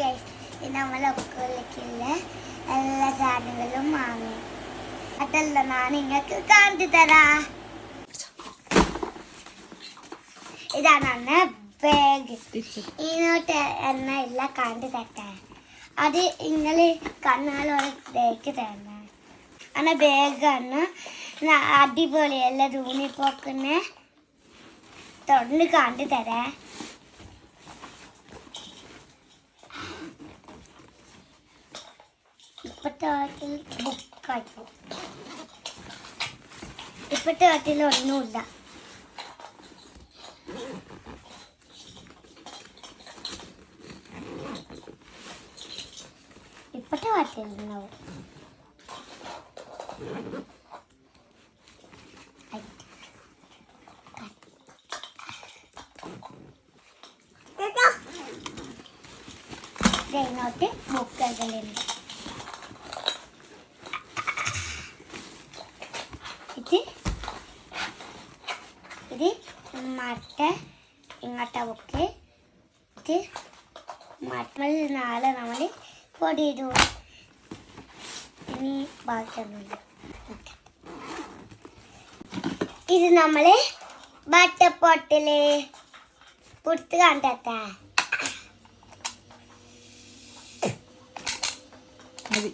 Guys ഇത് നമ്മളെ വാങ്ങി. അതല്ല ഞാൻ നിങ്ങൾക്ക് തരാ. ഇതാണ് ബാഗ് ഇതിനോട്ട് എണ്ണ ഇല്ല കാണിച്ചു തട്ടെ അത് നിങ്ങൾ കണ്ണാലോടേക്ക് തരണം. അങ്ങനെ ബാഗാണ് അടിപൊളിയല്ല യൂണിഫോക്കിനെ തൊണ്ട് കാണിച്ചു തരാ. ഇപ്പോഴത്തെ കാലത്തിൽ ഇപ്പൊ ടേർട്ടിൽ ഒന്നുമില്ല. ഇപ്പത്തെ വാർത്തയിലുണ്ടാവും ഇതിനകത്ത് ഇതിനോട്ട് ബുക്കുകളുണ്ട് ഇത് ഇത് മട്ട ഇങ്ങോട്ട ബുക്ക് ഇത് മട്ടൽ നാളെ നമ്മൾ പൊടി ഇടും. ഇനി ബാക്കിയൊന്നുമില്ല ഇത് നമ്മൾ ബട്ടപ്പൊട്ടിൽ പുറത്ത് കണ്ടെത്താ മതി.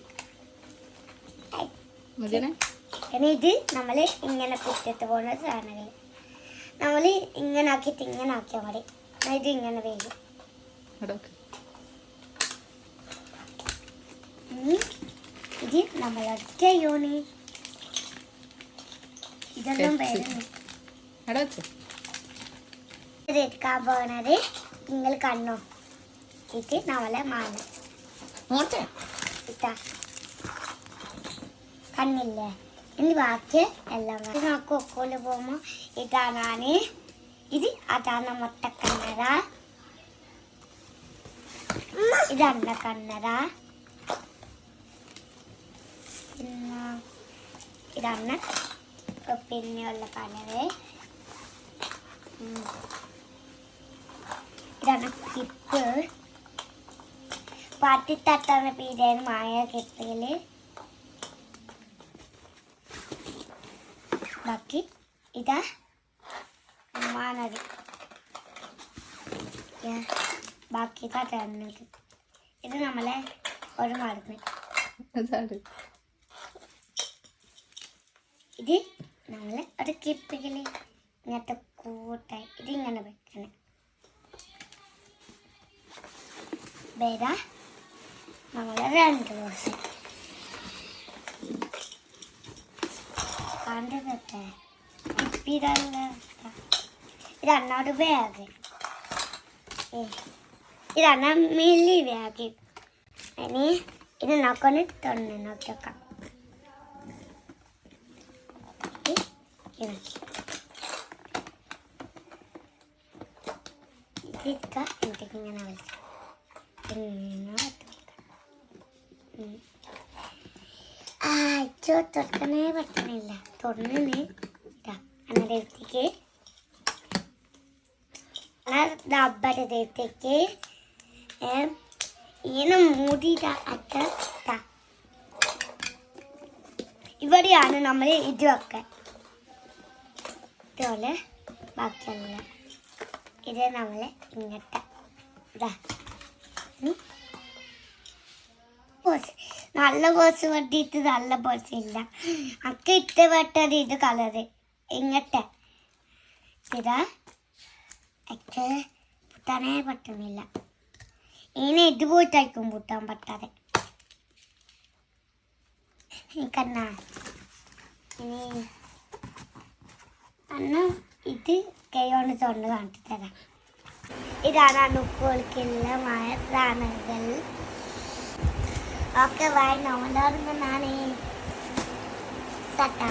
മതിയാണേ ഇനി ഇത് നമ്മൾ ഇങ്ങനെ കുറ്റത്ത് പോകുന്ന സാധനങ്ങൾ നമ്മൾ ഇങ്ങനെ ആക്കിയിട്ട് ഇങ്ങനെ ആക്കിയാൽ മതി. ഇത് ഇങ്ങനെ വേഗം ഇത് നമ്മൾ നമ്മളടുത്ത യോണി ഇതെല്ലാം. വേറെ എടുക്കാൻ പോകുന്നത് നിങ്ങൾ കണ്ണോ? ഇത് നമ്മളെ ഇട്ടാ കണ്ണില്ലേ? ഇനി ബാക്കി എല്ലാം നമുക്ക് ഒക്കോൽ പോകുമ്പോൾ ഇതാണ് ഇത് അതാണ് മുട്ടക്കണ്ണര. അണ്ണ കണ്ണര പിന്നെ ഇതാണ് പിന്നെയുള്ള ഉം. ഇതാണ് കിപ്പ്. പട്ടിത്തട്ടാണ് പീരേന് മായ കിട്ടൽ ബാക്കി ഇതാ മാനത് ബാക്കി ഇതാ തന്നത് ഇത് നമ്മളെ ഒരു മരുന്ന്. അതാണ്. ഇത് നമ്മളെ ഒരു കിപ്പിക്കൽ ഇങ്ങനത്തെ കൂട്ടായി ഇത് ഇങ്ങനെ വെക്കണം. വേറെ നമ്മളെ രണ്ട് ദിവസം ಕಾಣ್ತದೆ ಇಪ್ಪಿರಲ್ಲ ಇದು ಅನ್ನಡುಬೇ ಆಗಿ ಇದು ಅನ್ನ ಮೇಲಿವೆ ಆಗಿ అని ఇది నొక్కని తొండి నొక్క ఇంటికి నేను వెళ్తాను അച്ഛോ തുറക്കണേ പറ്റണില്ല. തുറന്നേ ഇതാ അങ്ങനെ എടുത്തേക്ക് ഡബ്ബയുടെ എടുത്തേക്ക് ഇങ്ങനെ മൂടിയിട്ട. ഇവിടെയാണ് നമ്മൾ ഇത് വെക്കാൻ ഇതുപോലെ ബാക്കിയുള്ള. ഇത് നമ്മൾ ഇങ്ങട്ട്. ഇതാ ബോസ് നല്ല കോഴ്സ് വേണ്ടിയിട്ട് നല്ല കോഴ്സ് ഇല്ല അക്ക ഇഷ്ടപ്പെട്ടത് ഇത് കളറ്. ഇങ്ങനത്തെ ഇതാ. പുട്ടാനേ പറ്റുന്നില്ല. ഇനി പോയിട്ടായിരിക്കും പുട്ടാൻ പറ്റാതെ. ഇനി അന്ന് ഇത് കൈകൊണ്ട് തൊണ്ട് കാണിച്ചു തരാം. ഇതാണ് അണുക്കോൾക്കെല്ലാമായ സാധനങ്ങൾ ഓക്കെ വായി നമ്മളോട് നാണേ തട്ടാ